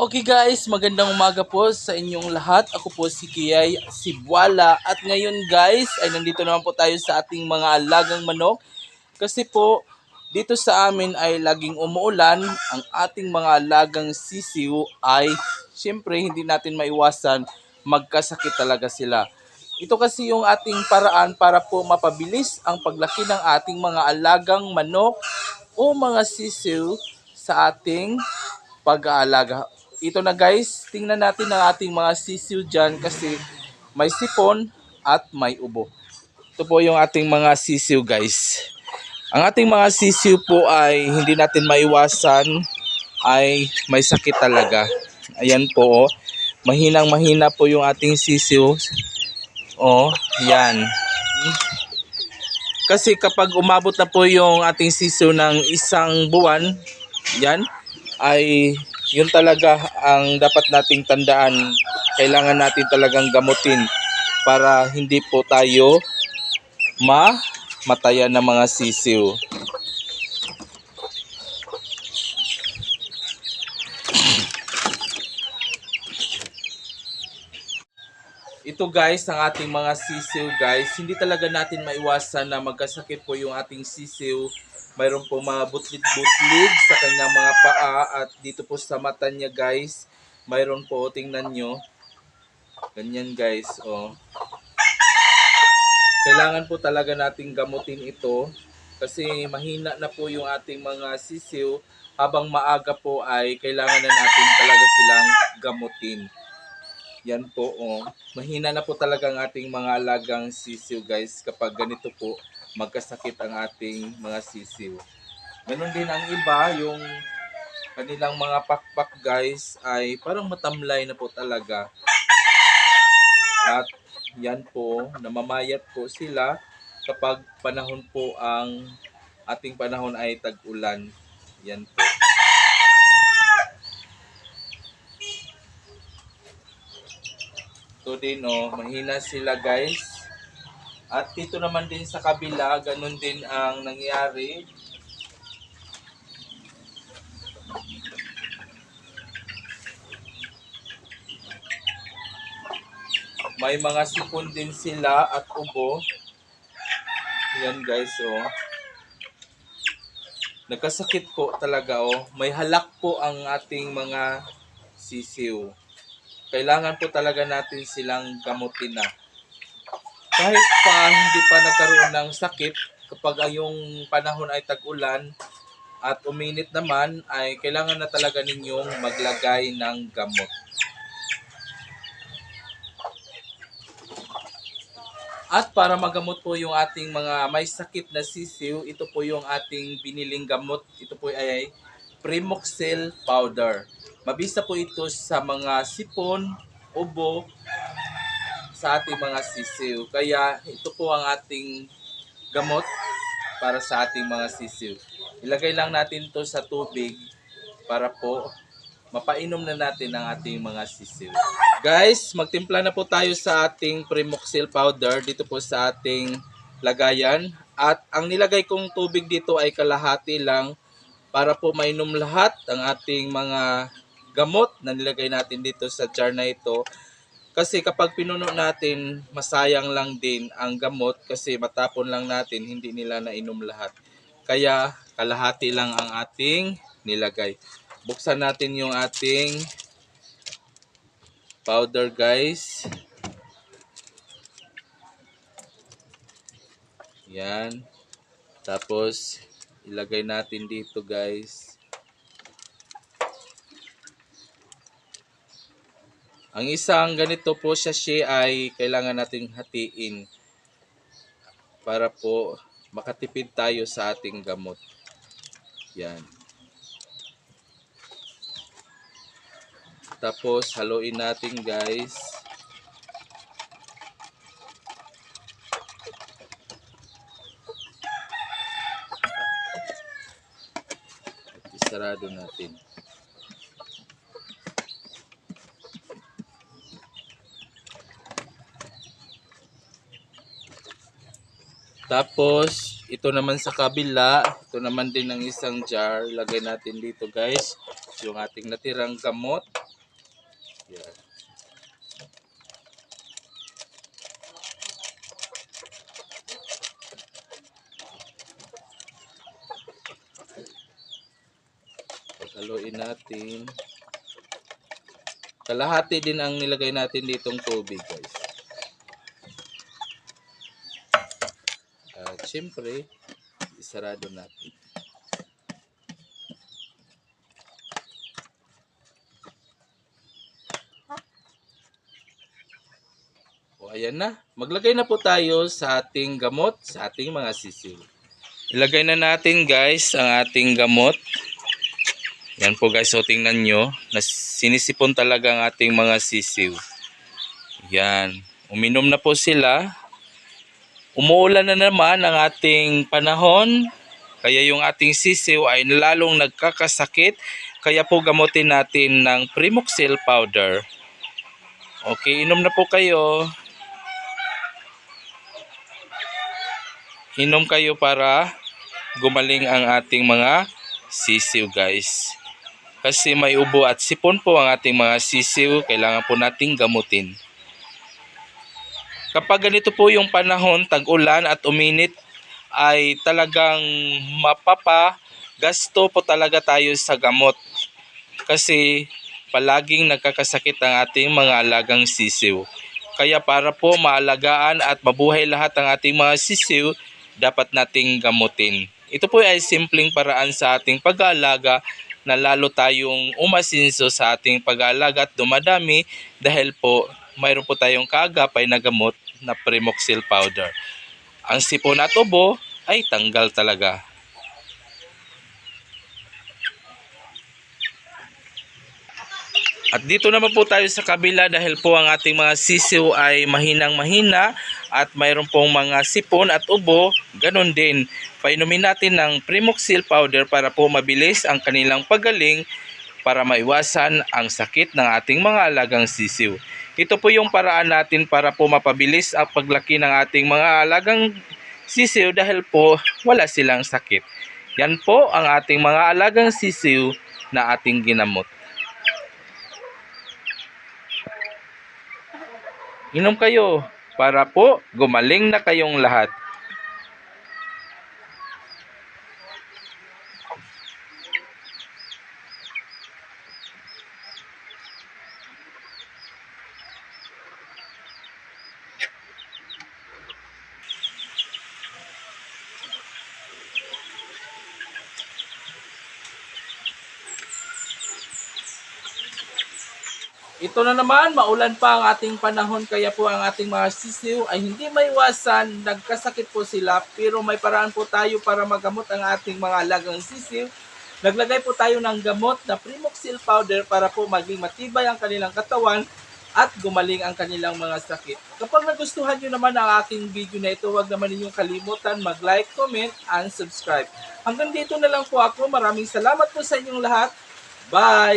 Okay guys, magandang umaga po sa inyong lahat. Ako po si Kiyay Sibwala at ngayon guys ay nandito naman po tayo sa ating mga alagang manok. Kasi po dito sa amin ay laging umuulan. Ang ating mga alagang sisiw ay syempre hindi natin maiwasan magkasakit talaga sila. Ito kasi yung ating paraan para po mapabilis ang paglaki ng ating mga alagang manok o mga sisiw sa ating pag-aalaga. Ito na guys, tingnan natin ang ating mga sisiw dyan kasi may sipon at may ubo. Ito po yung ating mga sisiw guys. Ang ating mga sisiw po ay hindi natin maiwasan ay may sakit talaga. Ayan po oh. Mahinang mahina po yung ating sisiw. Oh, yan. Kasi kapag umabot na po yung ating sisiw ng isang buwan, yan, ay yun talaga ang dapat nating tandaan. Kailangan natin talagang gamutin para hindi po tayo mamatayan ng mga sisiw. Ito guys, ang ating mga sisiw guys. Hindi talaga natin maiwasan na magkasakit po yung ating sisiw. Mayroon po mga butlit-butlig sa kanyang mga paa at dito po sa mata niya guys. Mayroon po, tingnan nyo. Ganyan guys, oh. Kailangan po talaga nating gamutin ito kasi mahina na po yung ating mga sisiw. Habang maaga po ay kailangan na natin talaga silang gamutin. Yan po, oh. Mahina na po talaga ang ating mga alagang sisiw, guys, kapag ganito po magkasakit ang ating mga sisiw. Ganon din ang iba, yung kanilang mga pakpak, guys, ay parang matamlay na po talaga. At yan po, namamayat po sila kapag panahon po ang ating panahon ay tag-ulan. Yan po. Ito din oh, mahina sila guys. At dito naman din sa kabila, ganun din ang nangyari. May mga sipon din sila at ubo. Yan guys oh. Nagkasakit po talaga oh. May halak po ang ating mga sisiw kailangan po talaga natin silang gamutin na. Kahit pa hindi pa nagkaroon ng sakit, kapag yung panahon ay tag-ulan at uminit naman, ay kailangan na talaga ninyong maglagay ng gamot. At para magamot po yung ating mga may sakit na sisiw, ito po yung ating biniling gamot. Ito po ay Primoxil powder. Mabisa po ito sa mga sipon, ubo, sa ating mga sisiw. Kaya ito po ang ating gamot para sa ating mga sisiw. Ilagay lang natin to sa tubig para po mapainom na natin ang ating mga sisiw. Guys, magtimpla na po tayo sa ating Primoxil powder dito po sa ating lagayan. At ang nilagay kong tubig dito ay kalahati lang para po mainom lahat ang ating mga gamot na nilagay natin dito sa jar na ito. Kasi kapag pinuno natin, masayang lang din ang gamot kasi matapon lang natin, hindi nila nainom lahat. Kaya kalahati lang ang ating nilagay. Buksan natin yung ating powder guys. Yan. Tapos ilagay natin dito guys. Ang isang ganito po siya siya ay kailangan nating hatiin para po makatipid tayo sa ating gamot. Yan. Tapos haluin natin guys. Isarado natin. Tapos, ito naman sa kabila, ito naman din ng isang jar. Lagay natin dito guys. yung ating natirang gamot. Yan. Paghaluin natin. Kalahati din ang nilagay natin ditong tubig, guys. At syempre, isarado natin. O ayan na. Maglagay na po tayo sa ating gamot, sa ating mga sisiw. Ilagay na natin guys ang ating gamot. Yan po guys, so tingnan nyo. Na sinisipon talaga ang ating mga sisiw. Yan. Uminom na po sila. Umuulan na naman ang ating panahon. Kaya yung ating sisiw ay lalong nagkakasakit. Kaya po gamutin natin ng Primoxil powder. Okay, inom na po kayo. Inom kayo para gumaling ang ating mga sisiw guys. Kasi may ubo at sipon po ang ating mga sisiw, kailangan po nating gamutin. Kapag ganito po yung panahon, tag-ulan at uminit, ay talagang mapapa gasto po talaga tayo sa gamot. Kasi palaging nagkakasakit ang ating mga alagang sisiw. Kaya para po maalagaan at mabuhay lahat ang ating mga sisiw, dapat nating gamutin. Ito po ay simpleng paraan sa ating pag-aalaga na lalo tayong umasinso sa ating pag-aalaga at dumadami dahil po mayroon po tayong kaagapay na gamot na Primoxil powder. Ang sipon at ubo ay tanggal talaga. At dito naman po tayo sa kabila dahil po ang ating mga sisiw ay mahinang mahina at mayroon pong mga sipon at ubo, ganun din. Painumin natin ng Primoxil powder para po mabilis ang kanilang pagaling para maiwasan ang sakit ng ating mga alagang sisiw. Ito po yung paraan natin para po mapabilis ang paglaki ng ating mga alagang sisiw dahil po wala silang sakit. Yan po ang ating mga alagang sisiw na ating ginamot. Inom kayo para po gumaling na kayong lahat. Ito na naman, maulan pa ang ating panahon kaya po ang ating mga sisiw ay hindi maiwasan, nagkasakit po sila pero may paraan po tayo para magamot ang ating mga alagang sisiw. Naglagay po tayo ng gamot na Primoxil powder para po maging matibay ang kanilang katawan at gumaling ang kanilang mga sakit. Kapag nagustuhan nyo naman ang aking video na ito, huwag naman ninyong kalimutan mag-like, comment, and subscribe. Hanggang dito na lang po ako. Maraming salamat po sa inyong lahat. Bye!